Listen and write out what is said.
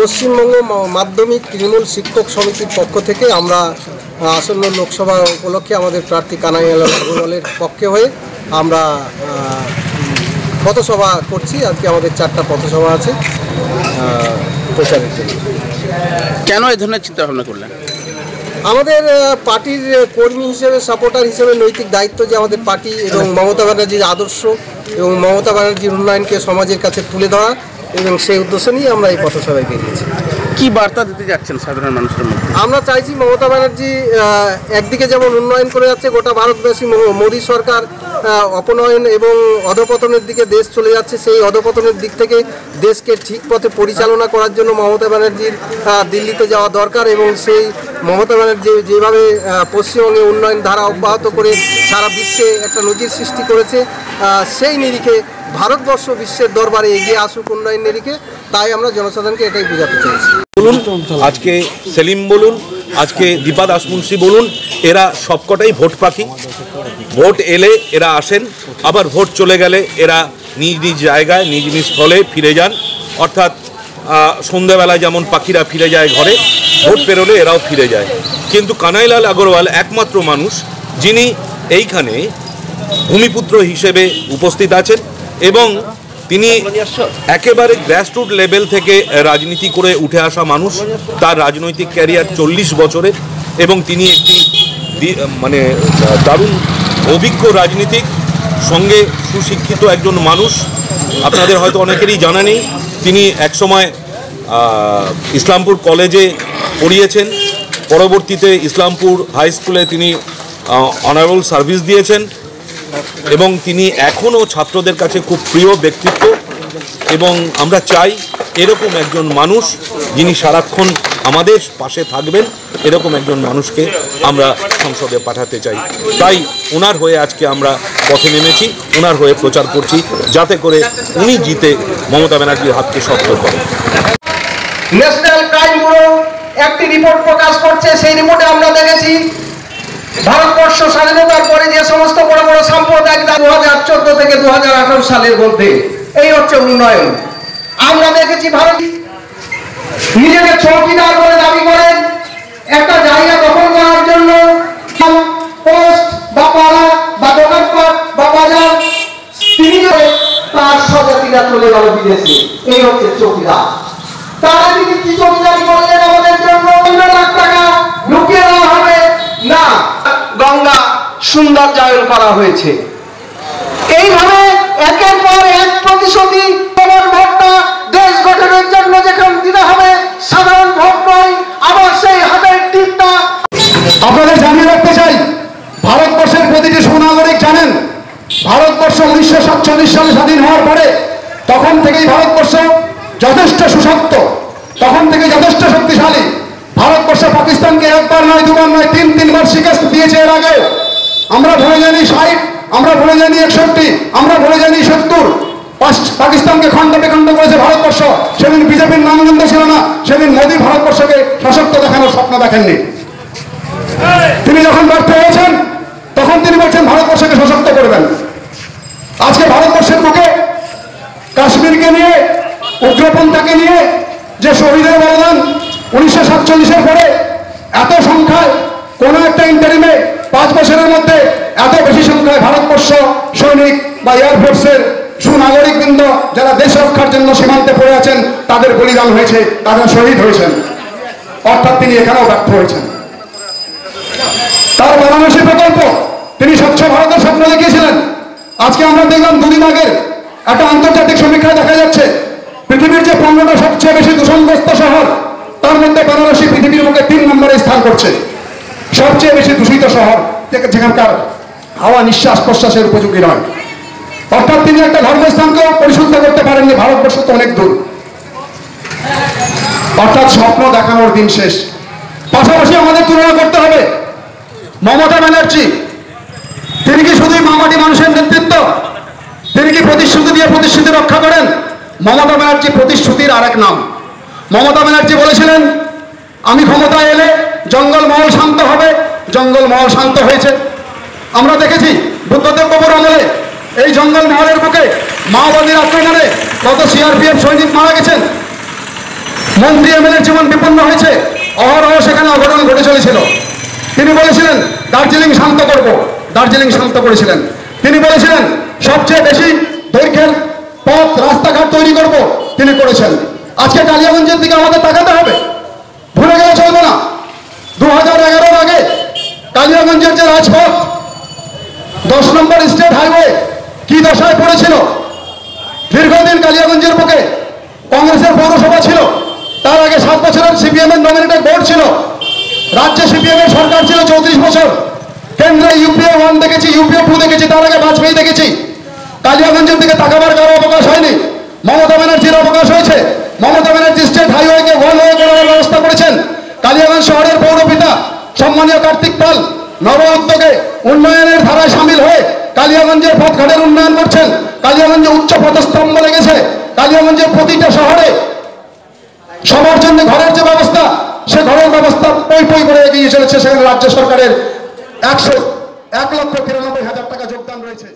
পশ্চিমবঙ্গ মাধ্যমিক তৃণমূল শিক্ষক সমিতির পক্ষ থেকে আমরা আসন্ন লোকসভা উপলক্ষে আমাদের প্রার্থী কানাইয়াল আগরওয়ালের পক্ষে হয়ে আমরা পথসভা করছি। আজকে আমাদের চারটা পথসভা আছে। প্রচারের জন্য। কেন এই ধরনের চিন্তা ভাবনা করলেন? আমাদের পার্টির কর্মী হিসেবে সাপোর্টার হিসেবে নৈতিক দায়িত্ব যে আমাদের পার্টি এবং মমতা ব্যানার্জির আদর্শ এবং মমতা ব্যানার্জির উন্নয়নকে সমাজের কাছে তুলে ধরা এবং সেই উদ্দেশ্য নিয়ে আমরা এই পথসভায় বেরিয়েছি কি বার্তা দিতে যাচ্ছেন সাধারণ মানুষের মধ্যে? আমরা চাইছি মমতা ব্যানার্জি একদিকে যেমন উন্নয়ন করে যাচ্ছে গোটা ভারতবাসী মোদী সরকার অপনয়ন এবং অধপতনের দিকে দেশ চলে যাচ্ছে সেই অধপতনের দিক থেকে দেশকে ঠিক পথে পরিচালনা করার জন্য মমতা ব্যানার্জির দিল্লিতে যাওয়া দরকার এবং সেই মমতা ব্যানার্জি যেভাবে পশ্চিমবঙ্গে উন্নয়ন ধারা অব্যাহত করে সারা বিশ্বে একটা নজির সৃষ্টি করেছে সেই নিরিখে ভারতবর্ষ বিশ্বের দরবারে এগিয়ে আসুক উন্নয়ন নিরিখে তাই আমরা জনসাধারণকে এটাই বোঝাতে চাইছি। বলুন, আজকে সেলিম বলুন, আজকে দীপা দাস মুন্সি বলুন, এরা সবকটাই ভোট পাখি। ভোট এলে এরা আসেন, আবার ভোট চলে গেলে এরা নিজ নিজ জায়গায়, নিজ নিজ স্থলে ফিরে যান। অর্থাৎ সন্ধ্যাবেলায় যেমন পাখিরা ফিরে যায় ঘরে, ভোট পেরোলে এরাও ফিরে যায়। কিন্তু কানাইলাল আগরওয়াল একমাত্র মানুষ, যিনি এইখানে ভূমিপুত্র হিসেবে উপস্থিত আছেন। এবং তিনি একেবারে গ্রাসরুট লেভেল থেকে রাজনীতি করে উঠে আসা মানুষ। তার রাজনৈতিক ক্যারিয়ার চল্লিশ বছরের এবং তিনি একটি মানে দারুণ অভিজ্ঞ রাজনীতিক, সঙ্গে সুশিক্ষিত একজন মানুষ। আপনাদের হয়তো অনেকেরই জানা নেই, তিনি একসময় ইসলামপুর কলেজে পড়িয়েছেন। পরবর্তীতে ইসলামপুর হাই স্কুলে তিনি অনারেবল সার্ভিস দিয়েছেন। এবং তিনি এখনও ছাত্রদের কাছে খুব প্রিয় ব্যক্তিত্ব এবং আমরা চাই এরকম একজন মানুষ যিনি সারাক্ষণ আমাদের পাশে থাকবেন, এরকম একজন মানুষকে আমরা সংসদে পাঠাতে চাই। তাই ওনার হয়ে আজকে আমরা পথে নেমেছি ওনার হয়ে প্রচার করছি, যাতে করে উনি জিতে মমতা ব্যানার্জির হাতকে শক্ত করেন ন্যাশনাল ক্রাইম ব্যুরো একটি রিপোর্ট প্রকাশ করছে, সেই রিপোর্টে আমরা দেখেছি ভারতবর্ষ স্বাধীনতার পরে যে সমস্ত বড় দু হাজার চোদ্দ থেকে দু হাজার আঠারো সালের মধ্যে। এই হচ্ছে উন্নয়ন। আমরা দেখেছি ভারত নিজেকে চৌকিদার বলে দাবি করেন, একটা জায়গা দখল করার জন্য পোস্ট বা পাড়া বা দোকানপাট বা বাজার তিনি তার স্বজাতিরা চলে গেল বিদেশে। এই হচ্ছে চৌকিদার। তারা তিনি কি চৌকিদারি করলেন আমাদের জন্য পনেরো লাখ টাকা লুকিয়ে দেওয়া হবে না গঙ্গা সৌন্দর্যায়ন করা হয়েছে। এইভাবে একের পর এক প্রতিশ্রুতি তোমার ভোটটা দেশ গঠনের জন্য যেখানে দিতে হবে, সাধারণ ভোট নয়, আবার সেই হাতের টিপটা। আপনাদের জানিয়ে রাখতে চাই, ভারতবর্ষের প্রতিটি সুনাগরিক জানেন, ভারতবর্ষ উনিশশো সাতচল্লিশ সালে স্বাধীন হওয়ার পরে তখন থেকেই ভারতবর্ষ যথেষ্ট সুশক্ত তখন থেকে যথেষ্ট শক্তিশালী। ভারতবর্ষ পাকিস্তানকে একবার নয়, দুবার নয়, তিন, তিনবার শিকাস্ত দিয়েছে এর আগে আমরা ভুলে জানি ষাট, আমরা ভুলে জানি একষট্টি, আমরা ভুলে জানি সত্তর। পাকিস্তানকে খণ্ড বিখণ্ড করেছে ভারতবর্ষ। সেদিন বিজেপির নামগন্ধ ছিল না, সেদিন মোদী ভারতবর্ষকে সশক্ত দেখানোর স্বপ্ন দেখেননি। তিনি যখন ব্যর্থ হয়েছেন, তখন তিনি বলছেন ভারতবর্ষকে সশক্ত করবেন। আজকে ভারতবর্ষের বুকে কাশ্মীরকে নিয়ে, উগ্রপন্থাকে নিয়ে যে শহীদের বলদান উনিশশো সাতচল্লিশের পরে এত সংখ্যায় কোনো একটা ইন্টারিমে বছরের মধ্যে এত বেশি সংখ্যায় ভারতবর্ষ সৈনিক বা এয়ারফোর্সের সুনাগরিকবৃন্দ যারা দেশ রক্ষার জন্য সীমান্তে পড়ে আছেন, তাদের বলিদান হয়েছে, তারা শহীদ হয়েছেন। অর্থাৎ তিনি এখানেও ব্যর্থ হয়েছেন। তার বারাণসী প্রকল্প, তিনি স্বচ্ছ ভারতের স্বপ্ন দেখিয়েছিলেন। আজকে আমরা দেখলাম দুদিন আগে একটা আন্তর্জাতিক সমীক্ষায় দেখা যাচ্ছে, পৃথিবীর যে পনেরোটা সবচেয়ে বেশি দূষণগ্রস্ত শহর, তার মধ্যে বারাণসী পৃথিবীর মুখে তিন নম্বরে স্থান করছে। সবচেয়ে বেশি দূষিত শহর যেখানকার হাওয়া নিঃশ্বাস প্রশ্বাসের উপযোগী নয়। অর্থাৎ তিনি একটা ধর্মস্থানকেও পরিশুদ্ধ করতে পারেননি, ভারতবর্ষ তো অনেক দূর। অর্থাৎ স্বপ্ন দেখানোর দিন শেষ। পাশাপাশি আমাদের তুলনা করতে হবে। মমতা ব্যানার্জি, তিনি কি শুধুই মামাটি মানুষের নেতৃত্ব? তিনি কি প্রতিশ্রুতি দিয়ে প্রতিশ্রুতি রক্ষা করেন? মমতা ব্যানার্জি প্রতিশ্রুতির আরেক নাম। মমতা ব্যানার্জি বলেছিলেন, আমি ক্ষমতায় এলে জঙ্গল জঙ্গল মহল শান্ত হয়েছে। আমরা দেখেছি বুদ্ধদেব বাবুর আমলে এই জঙ্গল মহলের বুকে মাওবাদীর আক্রমণে কত সিআরপিএফ সৈনিক মারা গেছেন। মন্ত্রী এমএলএর জীবন বিপন্ন হয়েছে। অহরহ সেখানে অঘটন ঘটে চলেছিল। তিনি বলেছিলেন, দার্জিলিং শান্ত করব। দার্জিলিং শান্ত করেছিলেন। তিনি বলেছিলেন, সবচেয়ে বেশি দৈর্ঘ্যের পথ রাস্তাঘাট তৈরি করব। তিনি করেছেন। আজকে কালিয়াগঞ্জের দিকে আমাদের তাকাতে হবে। ভুলে গেলে চলবে না। দু হাজার কালিয়াগঞ্জের যে রাজপথ, দশ নম্বর স্টেট হাইওয়ে কি দশায় পড়েছিল? দীর্ঘদিন কালিয়াগঞ্জের বুকে কংগ্রেসের পৌরসভা ছিল। তার আগে সাত বছরের সিপিএম এর নমিনেটেড বোর্ড ছিল। রাজ্যে সিপিএম এর সরকার ছিল চৌত্রিশ বছর। কেন্দ্রে ইউপিএ ওয়ান দেখেছি ইউপিএ টু দেখেছি, তার আগে বাজপেয়ী দেখেছি। কালিয়াগঞ্জের দিকে তাকাবার কারও অবকাশ হয়নি। মমতা ব্যানার্জির অবকাশ হয়েছে। মমতা ব্যানার্জি স্টেট হাইওয়েকে ওয়ান ওয়ে উন্নয়নের ধারায় সামিল হয়ে কালিয়াগঞ্জের পথঘাটের উন্নয়ন করছেন। কালিয়াগঞ্জে উচ্চ পথস্তম্ভ লেগেছে। কালিয়াগঞ্জের প্রতিটা শহরে সবার জন্য ঘরের যে ব্যবস্থা, সে ঘরের ব্যবস্থা পই পই করে এগিয়ে চলেছে। সেখানে রাজ্য সরকারের একশো এক লক্ষ তিরানব্বই হাজার টাকা যোগদান রয়েছে।